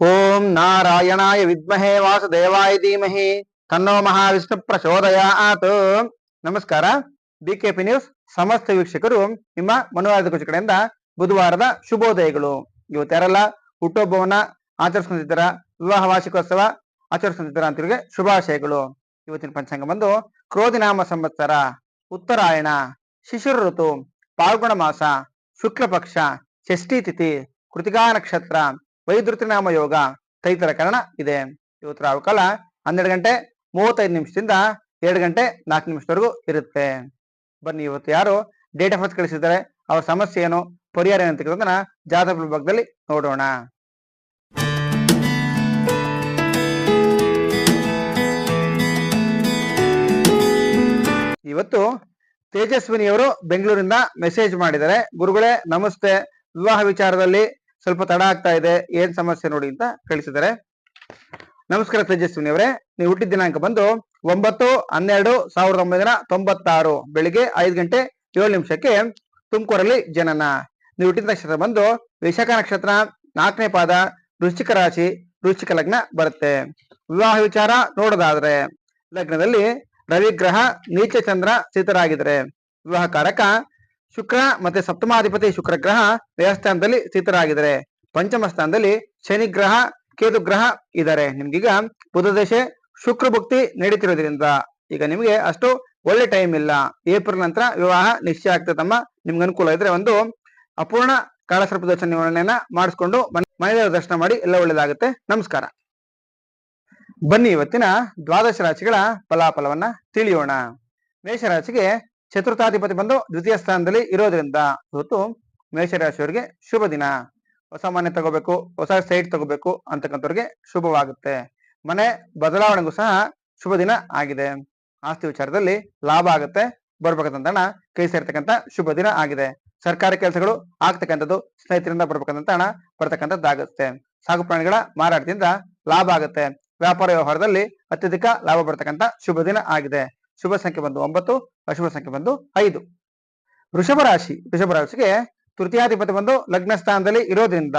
ಓಂ ನಾರಾಯಣಾಯ ವಿದ್ಮಹೇ ವಾಸುದೇವಾಯ ಧೀಮಹಿ ತನ್ನೋ ಮಹಾವಿಷ್ಣು ಪ್ರಚೋದಯ ಆತು ನಮಸ್ಕಾರ. ಡಿ ಕೆ ಪಿ ನ್ಯೂಸ್ ಸಮಸ್ತ ವೀಕ್ಷಕರು, ನಿಮ್ಮ ಮನೋರಾಜ ಕಡೆಯಿಂದ ಬುಧವಾರದ ಶುಭೋದಯಗಳು. ಇವತ್ತು ಯಾರೆಲ್ಲ, ಹುಟ್ಟುಹಬ್ಬವನ್ನ ವಿವಾಹ ವಾರ್ಷಿಕೋತ್ಸವ ಆಚರಿಸ್ಕೊಂತಿದ್ದಾರ ಅಂತವ್ರಿಗೆ ಶುಭಾಶಯಗಳು. ಇವತ್ತಿನ ಪಂಚಾಂಗ ಬಂದು ಕ್ರೋಧಿನಾಮ ಸಂವತ್ಸರ, ಉತ್ತರಾಯಣ, ಶಿಶಿರ ಋತು, ಪಾಲ್ಗುಣ ಮಾಸ, ಶುಕ್ಲಪಕ್ಷ, ಷಷ್ಠಿ ತಿಥಿ, ಕೃತಿಕಾ ನಕ್ಷತ್ರ ವೈದ್ಯುತಿನಾಮ ಯೋಗ ತೈತರ ಕರಣ ಇದೆ. ಇವತ್ತು ರಾಹುಕಾಲ ಹನ್ನೆರಡು ಗಂಟೆ ಮೂವತ್ತೈದು ನಿಮಿಷದಿಂದ ಎರಡು ಗಂಟೆ ನಾಲ್ಕು ನಿಮಿಷದವರೆಗೂ ಇರುತ್ತೆ. ಬನ್ನಿ, ಇವತ್ತು ಯಾರು ಡೇಟ್ ಆಫ್ ಬರ್ತ್ ಕಳಿಸಿದ್ದಾರೆ, ಅವ್ರ ಸಮಸ್ಯೆ ಏನು, ಪರಿಹಾರ ಏನು ಕೇಳೋದನ್ನ ಜಾತಕ ವಿಭಾಗದಲ್ಲಿ ನೋಡೋಣ. ಇವತ್ತು ತೇಜಸ್ವಿನಿಯವರು ಬೆಂಗಳೂರಿಂದ ಮೆಸೇಜ್ ಮಾಡಿದ್ದಾರೆ. ಗುರುಗಳೇ, ನಮಸ್ತೆ. ವಿವಾಹ ವಿಚಾರದಲ್ಲಿ ಸ್ವಲ್ಪ ತಡ ಆಗ್ತಾ ಇದೆ, ಏನ್ ಸಮಸ್ಯೆ ನೋಡಿ ಅಂತ ಕಳಿಸಿದ್ದಾರೆ ನಮಸ್ಕಾರ ತೇಜಸ್ವಿನಿ ಅವರೇ ನೀವು ಹುಟ್ಟಿದ ದಿನಾಂಕ ಬಂದು ಒಂಬತ್ತು, ಹನ್ನೆರಡು, ಸಾವಿರದ ಒಂಬೈನೂರ ತೊಂಬತ್ತಾರು, ಬೆಳಿಗ್ಗೆ ಐದು ಗಂಟೆ ಏಳು ನಿಮಿಷಕ್ಕೆ ತುಮಕೂರಲ್ಲಿ ಜನನ. ನೀವು ಹುಟ್ಟಿದ ನಕ್ಷತ್ರ ಬಂದು ವಿಶಾಖ ನಕ್ಷತ್ರ, ನಾಲ್ಕನೇ ಪಾದ, ವೃಶ್ಚಿಕ ರಾಶಿ, ವೃಶ್ಚಿಕ ಲಗ್ನ ಬರುತ್ತೆ. ವಿವಾಹ ವಿಚಾರ ನೋಡೋದಾದ್ರೆ, ಲಗ್ನದಲ್ಲಿ ರವಿಗ್ರಹ ನೀಚ ಚಂದ್ರ ಸ್ಥಿತರಾಗಿದ್ದಾರೆ ವಿವಾಹ ಕಾರಕ ಶುಕ್ರ ಮತ್ತೆ ಸಪ್ತಮಾಧಿಪತಿ ಶುಕ್ರ ಗ್ರಹ ದೇವಸ್ಥಾನದಲ್ಲಿ ಸ್ಥಿತರಾಗಿದ್ದಾರೆ. ಪಂಚಮ ಸ್ಥಾನದಲ್ಲಿ ಶನಿ ಗ್ರಹ, ಕೇತು ಗ್ರಹ ಇದ್ದಾರೆ. ನಿಮ್ಗೀಗ ಬುಧ ದಶೆ ಶುಕ್ರ ಭಕ್ತಿ ನಡೀತಿರೋದ್ರಿಂದ ಈಗ ನಿಮಗೆ ಅಷ್ಟು ಒಳ್ಳೆ ಟೈಮ್ ಇಲ್ಲ. ಏಪ್ರಿಲ್ ನಂತರ ವಿವಾಹ ನಿಶ್ಚಯ ಆಗ್ತದೆ ತಮ್ಮ. ನಿಮ್ಗೆ ಅನುಕೂಲ ಇದ್ರೆ ಒಂದು ಅಪೂರ್ಣ ಕಾಳಸರ್ಪ ದರ್ಶನ ನಿವಾರಣೆಯನ್ನ ಮಾಡಿಸ್ಕೊಂಡು ಮನೆಯ ದರ್ಶನ ಮಾಡಿ ಎಲ್ಲ ಒಳ್ಳೇದಾಗುತ್ತೆ. ನಮಸ್ಕಾರ. ಬನ್ನಿ ಇವತ್ತಿನ ದ್ವಾದಶ ರಾಶಿಗಳ ಫಲಾಫಲವನ್ನ ತಿಳಿಯೋಣ. ಮೇಷರಾಶಿಗೆ ಚತುರ್ಥಾಧಿಪತಿ ಬಂದು ದ್ವಿತೀಯ ಸ್ಥಾನದಲ್ಲಿ ಇರೋದ್ರಿಂದ ಇವತ್ತು ಮೇಷರಾಶಿಯವರಿಗೆ ಶುಭ ದಿನ. ಹೊಸ ಮನೆ ತಗೋಬೇಕು, ಹೊಸ ಸೈಟ್ ತಗೋಬೇಕು ಅಂತಕ್ಕಂಥವ್ರಿಗೆ ಶುಭವಾಗುತ್ತೆ. ಮನೆ ಬದಲಾವಣೆಗೂ ಸಹ ಶುಭ ದಿನ ಆಗಿದೆ. ಆಸ್ತಿ ವಿಚಾರದಲ್ಲಿ ಲಾಭ ಆಗುತ್ತೆ. ಬರ್ಬೇಕಂತ ಹಣ ಕೈ ಸೇರ್ತಕ್ಕಂಥ ಶುಭ ದಿನ ಆಗಿದೆ. ಸರ್ಕಾರಿ ಕೆಲಸಗಳು ಆಗ್ತಕ್ಕಂಥದ್ದು, ಸ್ನೇಹಿತರಿಂದ ಬರ್ಬೇಕಂತ ಹಣ ಬರ್ತಕ್ಕಂಥದ್ದಾಗುತ್ತೆ. ಸಾಕು ಪ್ರಾಣಿಗಳ ಮಾರಾಟದಿಂದ ಲಾಭ ಆಗುತ್ತೆ. ವ್ಯಾಪಾರ ವ್ಯವಹಾರದಲ್ಲಿ ಅತ್ಯಧಿಕ ಲಾಭ ಬರ್ತಕ್ಕಂಥ ಶುಭ ದಿನ ಆಗಿದೆ. ಶುಭ ಸಂಖ್ಯೆ ಬಂದು ಒಂಬತ್ತು, ಅಶುಭ ಸಂಖ್ಯೆ ಬಂದು ಐದು. ವೃಷಭ ರಾಶಿ, ವೃಷಭ ರಾಶಿಗೆ ತೃತೀಯಾಧಿಪತಿ ಬಂದು ಲಗ್ನ ಸ್ಥಾನದಲ್ಲಿ ಇರೋದ್ರಿಂದ,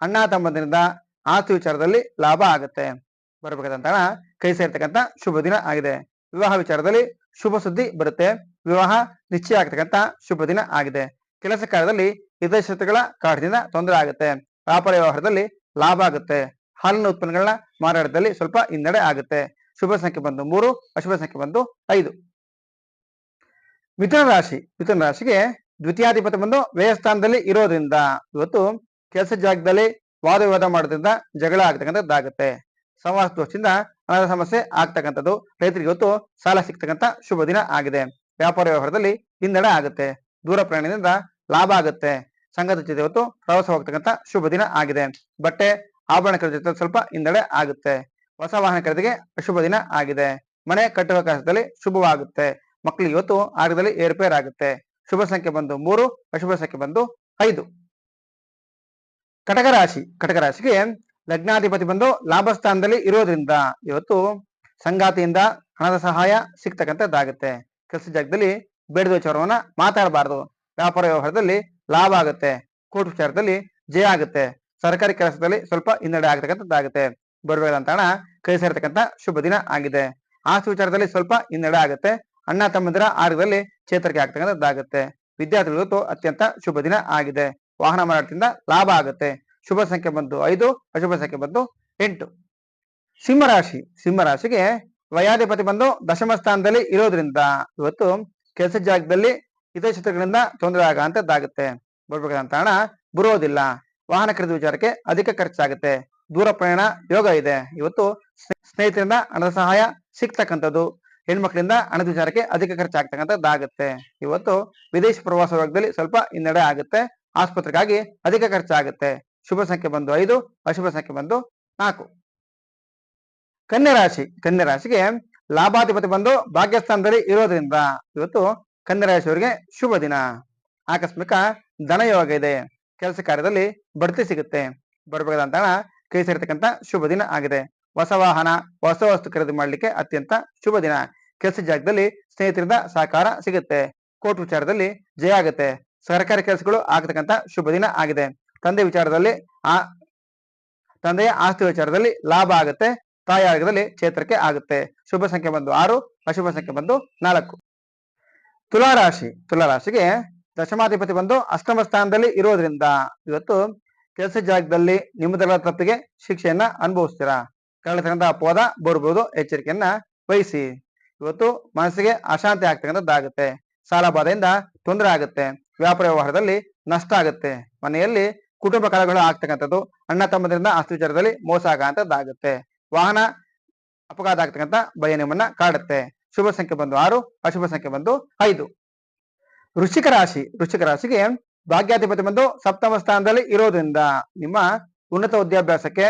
ಅಣ್ಣ ತಮ್ಮದಿಂದ ಆಸ್ತಿ ವಿಚಾರದಲ್ಲಿ ಲಾಭ ಆಗುತ್ತೆ. ಬರಬೇಕಾದಂತ ಕೈ ಸೇರ್ತಕ್ಕಂಥ ಶುಭ ದಿನ ಆಗಿದೆ. ವಿವಾಹ ವಿಚಾರದಲ್ಲಿ ಶುಭ ಸುದ್ದಿ ಬರುತ್ತೆ. ವಿವಾಹ ನಿಶ್ಚಯ ಆಗ್ತಕ್ಕಂಥ ಶುಭ ದಿನ ಆಗಿದೆ. ಕೆಲಸ ಕಾರ್ಯದಲ್ಲಿ ಹಿತಶತ್ರುಗಳ ಕಾರಣದಿಂದ ತೊಂದರೆ ಆಗುತ್ತೆ. ವ್ಯಾಪಾರ ವ್ಯವಹಾರದಲ್ಲಿ ಲಾಭ ಆಗುತ್ತೆ. ಹಾಲಿನ ಉತ್ಪನ್ನಗಳನ್ನ ಮಾರಾಟದಲ್ಲಿ ಸ್ವಲ್ಪ ಹಿನ್ನಡೆ ಆಗುತ್ತೆ. ಶುಭ ಸಂಖ್ಯೆ ಬಂದು ಮೂರು, ಅಶುಭ ಸಂಖ್ಯೆ ಬಂದು ಐದು. ಮಿಥುನ ರಾಶಿ, ಮಿಥುನ ರಾಶಿಗೆ ದ್ವಿತೀಯಾಧಿಪತಿ ಬಂದು ವ್ಯಯಸ್ಥಾನದಲ್ಲಿ ಇರೋದ್ರಿಂದ ಇವತ್ತು ಕೆಲಸ ಜಾಗದಲ್ಲಿ ವಾದ ವಿವಾದ ಮಾಡೋದ್ರಿಂದ ಜಗಳ ಆಗ್ತಕ್ಕಂಥದ್ದಾಗುತ್ತೆ ಸಮಾಜ ದೋಷದಿಂದ ಹಣದ ಸಮಸ್ಯೆ ಆಗ್ತಕ್ಕಂಥದ್ದು, ರೈತರಿಗೆ ಇವತ್ತು ಸಾಲ ಸಿಗ್ತಕ್ಕಂಥ ಶುಭ ದಿನ ಆಗಿದೆ. ವ್ಯಾಪಾರ ವ್ಯವಹಾರದಲ್ಲಿ ಹಿನ್ನಡೆ ಆಗುತ್ತೆ. ದೂರ ಪ್ರಯಾಣದಿಂದ ಲಾಭ ಆಗುತ್ತೆ. ಸಂಘದ ಜೊತೆ ಇವತ್ತು ಪ್ರವಾಸ ಹೋಗ್ತಕ್ಕಂಥ ಶುಭ ದಿನ ಆಗಿದೆ. ಬಟ್ಟೆ, ಆಭರಣಗಳ ಜೊತೆ ಸ್ವಲ್ಪ ಹಿನ್ನಡೆ ಆಗುತ್ತೆ. ಹೊಸ ವಾಹನ ಖರೀದಿಗೆ ಅಶುಭ ದಿನ ಆಗಿದೆ. ಮನೆ ಕಟ್ಟುವ ಕೆಲಸದಲ್ಲಿ ಶುಭವಾಗುತ್ತೆ. ಮಕ್ಕಳು ಇವತ್ತು ಆರೋಗ್ಯದಲ್ಲಿ ಏರ್ಪೇರ್ ಆಗುತ್ತೆ. ಶುಭ ಸಂಖ್ಯೆ ಬಂದು ಮೂರು, ಅಶುಭ ಸಂಖ್ಯೆ ಬಂದು ಐದು. ಕಟಕ ರಾಶಿ. ಕಟಕ ರಾಶಿಗೆ ಲಗ್ನಾಧಿಪತಿ ಬಂದು ಲಾಭ ಸ್ಥಾನದಲ್ಲಿ ಇರೋದ್ರಿಂದ ಇವತ್ತು ಸಂಗಾತಿಯಿಂದ ಹಣದ ಸಹಾಯ ಸಿಗ್ತಕ್ಕಂಥದ್ದಾಗುತ್ತೆ. ಕೆಲಸ ಜಾಗದಲ್ಲಿ ಬೇಡದ ವಿಚಾರವನ್ನ ಮಾತಾಡಬಾರದು. ವ್ಯಾಪಾರ ವ್ಯವಹಾರದಲ್ಲಿ ಲಾಭ ಆಗುತ್ತೆ. ಕೋರ್ಟ್ ವಿಚಾರದಲ್ಲಿ ಜಯ ಆಗುತ್ತೆ. ಸರ್ಕಾರಿ ಕೆಲಸದಲ್ಲಿ ಸ್ವಲ್ಪ ಹಿನ್ನಡೆ ಆಗ್ತಕ್ಕಂಥದ್ದಾಗುತ್ತೆ. ಬರಬೇಕಂತ ಹಣ ಕೈ ಸೇರತಕ್ಕಂತ ಶುಭ ದಿನ ಆಗಿದೆ. ಆಸ್ತಿ ವಿಚಾರದಲ್ಲಿ ಸ್ವಲ್ಪ ಹಿನ್ನಡೆ ಆಗುತ್ತೆ. ಅಣ್ಣ, ತಮ್ಮಂದಿರ ಆರೋಗ್ಯದಲ್ಲಿ ಚೇತರಿಕೆ ಆಗ್ತಕ್ಕಂಥದ್ದಾಗುತ್ತೆ. ವಿದ್ಯಾರ್ಥಿಗಳಿಗೂ ಅತ್ಯಂತ ಶುಭ ದಿನ ಆಗಿದೆ. ವಾಹನ ಮಾರಾಟದಿಂದ ಲಾಭ ಆಗುತ್ತೆ. ಶುಭ ಸಂಖ್ಯೆ ಬಂದು ಐದು, ಅಶುಭ ಸಂಖ್ಯೆ ಬಂದು ಎಂಟು. ಸಿಂಹರಾಶಿ, ಸಿಂಹರಾಶಿಗೆ ವಯಾಧಿಪತಿ ಬಂದು ದಶಮ ಸ್ಥಾನದಲ್ಲಿ ಇರೋದ್ರಿಂದ ಇವತ್ತು ಕೆಲಸ ಜಾಗದಲ್ಲಿ ಹಿತಶತ್ರುಗಳಿಂದ ತೊಂದರೆ ಆಗಂತದ್ದಾಗುತ್ತೆ. ಬರ್ಬೇಕಂತ ಹಣ ಬರೋದಿಲ್ಲ. ವಾಹನ ಖರೀದಿ ವಿಚಾರಕ್ಕೆ ಅಧಿಕ ಖರ್ಚಾಗುತ್ತೆ. ದೂರ ಪ್ರಯಾಣ ಯೋಗ ಇದೆ. ಇವತ್ತು ಸ್ನೇಹಿತರಿಂದ ಹಣದ ಸಹಾಯ ಸಿಗ್ತಕ್ಕಂಥದ್ದು. ಹೆಣ್ಮಕ್ಳಿಂದ ಹಣದ ವಿಚಾರಕ್ಕೆ ಅಧಿಕ ಖರ್ಚಾಗ್ತಕ್ಕಂಥದ್ದಾಗುತ್ತೆ ಇವತ್ತು ವಿದೇಶಿ ಪ್ರವಾಸ ವರ್ಗದಲ್ಲಿ ಸ್ವಲ್ಪ ಹಿನ್ನಡೆ ಆಗುತ್ತೆ. ಆಸ್ಪತ್ರೆಗಾಗಿ ಅಧಿಕ ಖರ್ಚಾಗುತ್ತೆ ಶುಭ ಸಂಖ್ಯೆ ಬಂದು ಐದು, ಅಶುಭ ಸಂಖ್ಯೆ ಬಂದು ನಾಲ್ಕು. ಕನ್ಯಾ ರಾಶಿ ರಾಶಿಗೆ ಲಾಭಾಧಿಪತಿ ಬಂದು ಭಾಗ್ಯಸ್ಥಾನದಲ್ಲಿ ಇರೋದ್ರಿಂದ ಇವತ್ತು ಕನ್ಯಾ ರಾಶಿಯವರಿಗೆ ಶುಭ ದಿನ. ಆಕಸ್ಮಿಕ ಧನಯೋಗ ಇದೆ. ಕೆಲಸ ಕಾರ್ಯದಲ್ಲಿ ಬಡ್ತಿ ಸಿಗುತ್ತೆ. ಬರಬೇಕಾದಂತ ಹಣ ಕೈ ಸೇರತಕ್ಕಂತ ಶುಭ ದಿನ ಆಗಿದೆ. ಹೊಸ ವಾಹನ, ಹೊಸ ವಸ್ತು ಖರೀದಿ ಮಾಡಲಿಕ್ಕೆ ಅತ್ಯಂತ ಶುಭ ದಿನ. ಕೆಲಸ ಜಾಗದಲ್ಲಿ ಸ್ನೇಹಿತರಿಂದ ಸಹಕಾರ ಸಿಗುತ್ತೆ. ಕೋರ್ಟ್ ವಿಚಾರದಲ್ಲಿ ಜಯ ಆಗುತ್ತೆ. ಸರ್ಕಾರಿ ಕೆಲಸಗಳು ಆಗತಕ್ಕಂತ ಶುಭ ದಿನ ಆಗಿದೆ. ತಂದೆ ವಿಚಾರದಲ್ಲಿ ಆ, ತಂದೆಯ ಆಸ್ತಿ ವಿಚಾರದಲ್ಲಿ ಲಾಭ ಆಗುತ್ತೆ. ತಾಯಿ ಆರ್ಗದಲ್ಲಿ ಕ್ಷೇತ್ರಕ್ಕೆ ಆಗುತ್ತೆ. ಶುಭ ಸಂಖ್ಯೆ ಬಂದು ಆರು, ಅಶುಭ ಸಂಖ್ಯೆ ಬಂದು ನಾಲ್ಕು. ತುಲಾರಾಶಿ, ತುಲಾರಾಶಿಗೆ ದಶಮಾಧಿಪತಿ ಬಂದು ಅಷ್ಟಮ ಸ್ಥಾನದಲ್ಲಿ ಇರೋದ್ರಿಂದ ಇವತ್ತು ಕೆಲಸ ಜಾಗದಲ್ಲಿ ನಿಮ್ಮದರ ತಪ್ಪಿಗೆ ಶಿಕ್ಷೆಯನ್ನ ಅನುಭವಿಸ್ತೀರಾ? ಕಳೆದ ಅಪವಾದ ಬರ್ಬೋದು ಎಚ್ಚರಿಕೆಯನ್ನ ವಹಿಸಿ. ಇವತ್ತು ಮನಸ್ಸಿಗೆ ಅಶಾಂತಿ ಆಗ್ತಕ್ಕಂಥದ್ದಾಗುತ್ತೆ. ಸಾಲ ಬಾಧೆಯಿಂದ ತೊಂದರೆ ಆಗುತ್ತೆ. ವ್ಯಾಪಾರ ವ್ಯವಹಾರದಲ್ಲಿ ನಷ್ಟ ಆಗುತ್ತೆ. ಮನೆಯಲ್ಲಿ ಕುಟುಂಬ ಕಲಗಳು ಆಗ್ತಕ್ಕಂಥದ್ದು, ಅಣ್ಣ ತಮ್ಮದರಿಂದ ಆಸ್ತಿ ವಿಚಾರದಲ್ಲಿ ಮೋಸ ಆಗಂತದ್ದಾಗುತ್ತೆ ವಾಹನ ಅಪಘಾತ ಆಗ್ತಕ್ಕಂಥ ಭಯ ನಿಮ್ಮನ್ನ ಕಾಡುತ್ತೆ. ಶುಭ ಸಂಖ್ಯೆ ಬಂದು ಆರು, ಅಶುಭ ಸಂಖ್ಯೆ ಬಂದು ಐದು. ವೃಶ್ಚಿಕ ರಾಶಿ, ವೃಶ್ಚಿಕ ರಾಶಿಗೆ ಭಾಗ್ಯಾಧಿಪತಿ ಬಂದು ಸಪ್ತಮ ಸ್ಥಾನದಲ್ಲಿ ಇರೋದ್ರಿಂದ ನಿಮ್ಮ ಉನ್ನತ ವಿದ್ಯಾಭ್ಯಾಸಕ್ಕೆ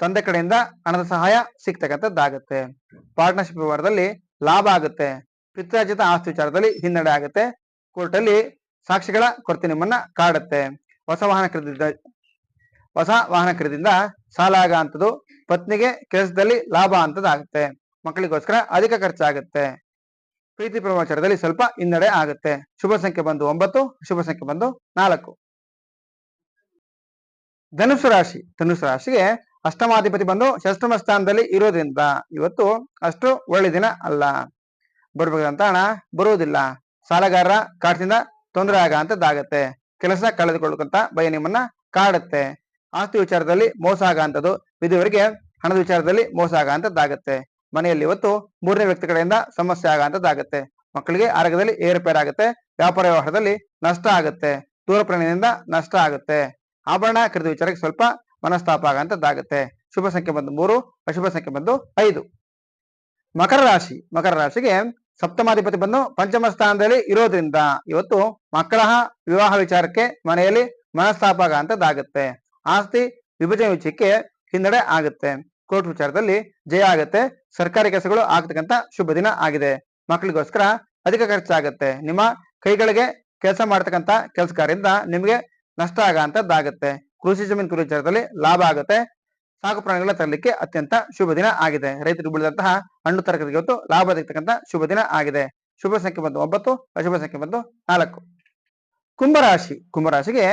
ತಂದೆ ಕಡೆಯಿಂದ ಹಣದ ಸಹಾಯ ಸಿಗ್ತಕ್ಕಂಥದ್ದಾಗುತ್ತೆ. ಪಾರ್ಟ್ನರ್ಶಿಪ್ ವ್ಯವಹಾರದಲ್ಲಿ ಲಾಭ ಆಗುತ್ತೆ. ಪಿತ್ರಾರ್ಜಿತ ಆಸ್ತಿ ವಿಚಾರದಲ್ಲಿ ಹಿನ್ನಡೆ ಆಗುತ್ತೆ. ಕೋರ್ಟಲ್ಲಿ ಸಾಕ್ಷಿಗಳ ಕೊರತೆ ನಿಮ್ಮನ್ನ ಕಾಡುತ್ತೆ. ಹೊಸ ವಾಹನ ಖರೀದಿದ, ಹೊಸ ವಾಹನ ಖರೀದಿಯಿಂದ ಸಾಲ ಆಗಂತದ್ದು ಪತ್ನಿಗೆ ಕೆಲಸದಲ್ಲಿ ಲಾಭ ಅಂತದಾಗುತ್ತೆ. ಮಕ್ಕಳಿಗೋಸ್ಕರ ಅಧಿಕ ಖರ್ಚಾಗುತ್ತೆ. ಪ್ರೀತಿ ಪ್ರಮಾಚಾರದಲ್ಲಿ ಸ್ವಲ್ಪ ಹಿನ್ನಡೆ ಆಗುತ್ತೆ. ಶುಭ ಸಂಖ್ಯೆ ಬಂದು ಒಂಬತ್ತು, ಶುಭ ಸಂಖ್ಯೆ ಬಂದು ನಾಲ್ಕು. ಧನುಸು ರಾಶಿ ಧನುಸು ರಾಶಿಗೆ ಅಷ್ಟಮಾಧಿಪತಿ ಬಂದು ಷಷ್ಟಮ ಸ್ಥಾನದಲ್ಲಿ ಇರೋದ್ರಿಂದ ಇವತ್ತು ಅಷ್ಟು ಒಳ್ಳೆ ದಿನ ಅಲ್ಲ. ಬರ್ಬೇಕಂತ ಹಣ ಬರುವುದಿಲ್ಲ. ಸಾಲಗಾರರ ಕಾಟದಿಂದ ತೊಂದರೆ ಆಗಂತದ್ದಾಗತ್ತೆ ಕೆಲಸ ಕಳೆದುಕೊಳ್ಳುವಂತ ಭಯ ನಿಮ್ಮನ್ನ ಕಾಡುತ್ತೆ. ಆಸ್ತಿ ವಿಚಾರದಲ್ಲಿ ಮೋಸ ಆಗಂತದ್ದು ವಿಧಿವರಿಗೆ ಹಣದ ವಿಚಾರದಲ್ಲಿ ಮೋಸ ಆಗಂತದ್ದಾಗತ್ತೆ ಮನೆಯಲ್ಲಿ ಇವತ್ತು ಮೂರನೇ ವ್ಯಕ್ತಿ ಕಡೆಯಿಂದ ಸಮಸ್ಯೆ ಆಗಂತದ್ದಾಗತ್ತೆ. ಮಕ್ಕಳಿಗೆ ಆರೋಗ್ಯದಲ್ಲಿ ಏರುಪೇರಾಗುತ್ತೆ ವ್ಯಾಪಾರ ವ್ಯವಹಾರದಲ್ಲಿ ನಷ್ಟ ಆಗುತ್ತೆ ದೂರ ನಷ್ಟ ಆಗುತ್ತೆ. ಆಭರಣ ಖರೀದಿ ವಿಚಾರಕ್ಕೆ ಸ್ವಲ್ಪ ಮನಸ್ತಾಪ ಆಗುವಂತದ್ದಾಗುತ್ತೆ ಶುಭ ಸಂಖ್ಯೆ ಬಂದು ಮೂರು, ಅಶುಭ ಸಂಖ್ಯೆ ಬಂದು ಐದು. ಮಕರ ರಾಶಿ, ಮಕರ ರಾಶಿಗೆ ಸಪ್ತಮಾಧಿಪತಿ ಬಂದು ಪಂಚಮ ಸ್ಥಾನದಲ್ಲಿ ಇರೋದ್ರಿಂದ ಇವತ್ತು ಮಕ್ಕಳ ವಿವಾಹ ವಿಚಾರಕ್ಕೆ ಮನೆಯಲ್ಲಿ ಮನಸ್ತಾಪ ಆಗುವಂತದ್ದಾಗುತ್ತೆ ಆಸ್ತಿ ವಿಭಜನೆ ವಿಷಯಕ್ಕೆ ಹಿನ್ನಡೆ ಆಗುತ್ತೆ. ಕೋರ್ಟ್ ವಿಚಾರದಲ್ಲಿ ಜಯ ಆಗುತ್ತೆ, ಸರ್ಕಾರಿ ಕೆಲಸಗಳು ಆಗ್ತಕ್ಕಂತ ಶುಭ ದಿನ ಆಗಿದೆ. ಮಕ್ಕಳಿಗೋಸ್ಕರ ಅಧಿಕ ಖರ್ಚಾಗುತ್ತೆ. ನಿಮ್ಮ ಕೈಗಳಿಗೆ ಕೆಲಸ ಮಾಡ್ತಕ್ಕಂತ ಕೆಲಸಗಾರರಿಂದ ನಿಮಗೆ ನಷ್ಟ ಆಗಂತದ್ದಾಗತ್ತೆ ಕೃಷಿ ಜಮೀನು ಕುರಿ ವಿಚಾರದಲ್ಲಿ ಲಾಭ ಆಗುತ್ತೆ. ಸಾಕು ಪ್ರಾಣಿಗಳ ತರಲಿಕ್ಕೆ ಅತ್ಯಂತ ಶುಭ ದಿನ ಆಗಿದೆ. ರೈತರು ಬೆಳೆದಂತಹ ಹಣ್ಣು ತರಕಾರಿಗೆ ಇವತ್ತು ಲಾಭ ಸಿಗ್ತಕ್ಕಂತ ಶುಭ ದಿನ ಆಗಿದೆ. ಶುಭ ಸಂಖ್ಯೆ ಬಂದು ಒಂಬತ್ತು, ಅಶುಭ ಸಂಖ್ಯೆ ಬಂದು ನಾಲ್ಕು. ಕುಂಭರಾಶಿ. ಕುಂಭರಾಶಿಗೆ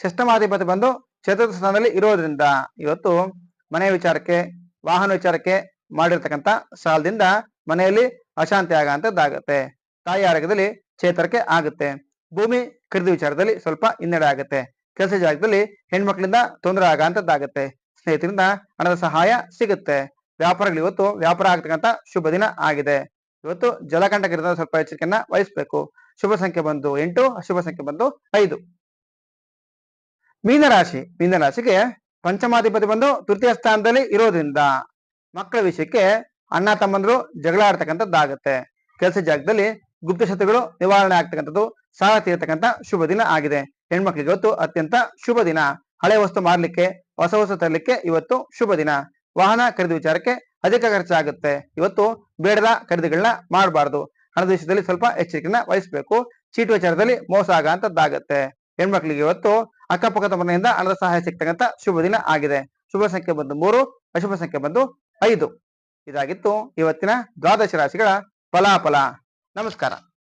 ಷಷ್ಠಮಾಧಿಪತಿ ಬಂದು ಚತುರ್ಥ ಸ್ಥಾನದಲ್ಲಿ ಇರೋದ್ರಿಂದ ಇವತ್ತು ಮನೆ ವಿಚಾರಕ್ಕೆ ವಾಹನ ವಿಚಾರಕ್ಕೆ ಮಾಡಿರ್ತಕ್ಕಂಥ ಸಾಲದಿಂದ ಮನೆಯಲ್ಲಿ ಅಶಾಂತಿ ಆಗಂತದ್ದಾಗತ್ತೆ ತಾಯಿ ಆರೋಗ್ಯದಲ್ಲಿ ಚೇತರಿಕೆ ಆಗುತ್ತೆ. ಭೂಮಿ ಖರೀದಿ ವಿಚಾರದಲ್ಲಿ ಸ್ವಲ್ಪ ಹಿನ್ನಡೆ ಆಗುತ್ತೆ. ಕೆಲಸ ಜಾಗದಲ್ಲಿ ಹೆಣ್ಮಕ್ಳಿಂದ ತೊಂದರೆ ಆಗಂತದ್ದಾಗತ್ತೆ ಸ್ನೇಹಿತರಿಂದ ಹಣದ ಸಹಾಯ ಸಿಗುತ್ತೆ. ವ್ಯಾಪಾರಗಳು ಇವತ್ತು ವ್ಯಾಪಾರ ಆಗ್ತಕ್ಕಂಥ ಶುಭ ದಿನ ಆಗಿದೆ. ಇವತ್ತು ಜಲಕಂಠಕರಿಂದ ಸ್ವಲ್ಪ ಎಚ್ಚರಿಕೆಯನ್ನ ವಹಿಸಬೇಕು. ಶುಭ ಸಂಖ್ಯೆ ಬಂದು ಎಂಟು ಅಶುಭ ಸಂಖ್ಯೆ ಬಂದು ಐದು. ಮೀನರಾಶಿ, ಮೀನರಾಶಿಗೆ ಪಂಚಮಾಧಿಪತಿ ಬಂದು ತೃತೀಯ ಸ್ಥಾನದಲ್ಲಿ ಇರೋದ್ರಿಂದ ಮಕ್ಕಳ ವಿಷಯಕ್ಕೆ ಅಣ್ಣ ತಮ್ಮಂದ್ರು ಜಗಳ ಆಡ್ತಕ್ಕಂಥದ್ದಾಗತ್ತೆ ಕೆಲಸ ಜಾಗದಲ್ಲಿ ಗುಪ್ತ ಶತ್ರುಗಳು ನಿವಾರಣೆ ಆಗ್ತಕ್ಕಂಥದ್ದು ಸಾಲ ತೀರ್ತಕ್ಕಂಥ ಶುಭ ದಿನ ಆಗಿದೆ. ಹೆಣ್ಮಕ್ಳಿಗೆ ಇವತ್ತು ಅತ್ಯಂತ ಶುಭ ದಿನ. ಹಳೆ ವಸ್ತು ಮಾರ್ಲಿಕ್ಕೆ, ಹೊಸ ವಸ್ತು ತರಲಿಕ್ಕೆ ಇವತ್ತು ಶುಭ ದಿನ. ವಾಹನ ಖರೀದಿ ವಿಚಾರಕ್ಕೆ ಅಧಿಕ ಖರ್ಚಾಗುತ್ತೆ ಇವತ್ತು ಬೇಡದ ಖರೀದಿಗಳನ್ನ ಮಾಡಬಾರದು. ಹಣದ ವಿಷಯದಲ್ಲಿ ಸ್ವಲ್ಪ ಎಚ್ಚರಿಕೆಯನ್ನ ವಹಿಸಬೇಕು. ಚೀಟು ವಿಚಾರದಲ್ಲಿ ಮೋಸ ಆಗಂತದ್ದಾಗತ್ತೆ ಹೆಣ್ಮಕ್ಳಿಗೆ ಇವತ್ತು ಅಕ್ಕಪಕ್ಕದ ಮನೆಯಿಂದ ಹಣದ ಸಹಾಯ ಸಿಗ್ತಕ್ಕಂತ ಶುಭ ದಿನ ಆಗಿದೆ. ಶುಭ ಸಂಖ್ಯೆ ಬಂದು ಮೂರು, ಅಶುಭ ಸಂಖ್ಯೆ ಬಂದು ಐದು. ಇದಾಗಿತ್ತು ಇವತ್ತಿನ ದ್ವಾದಶ ರಾಶಿಗಳ ಫಲಾಫಲ. ನಮಸ್ಕಾರ.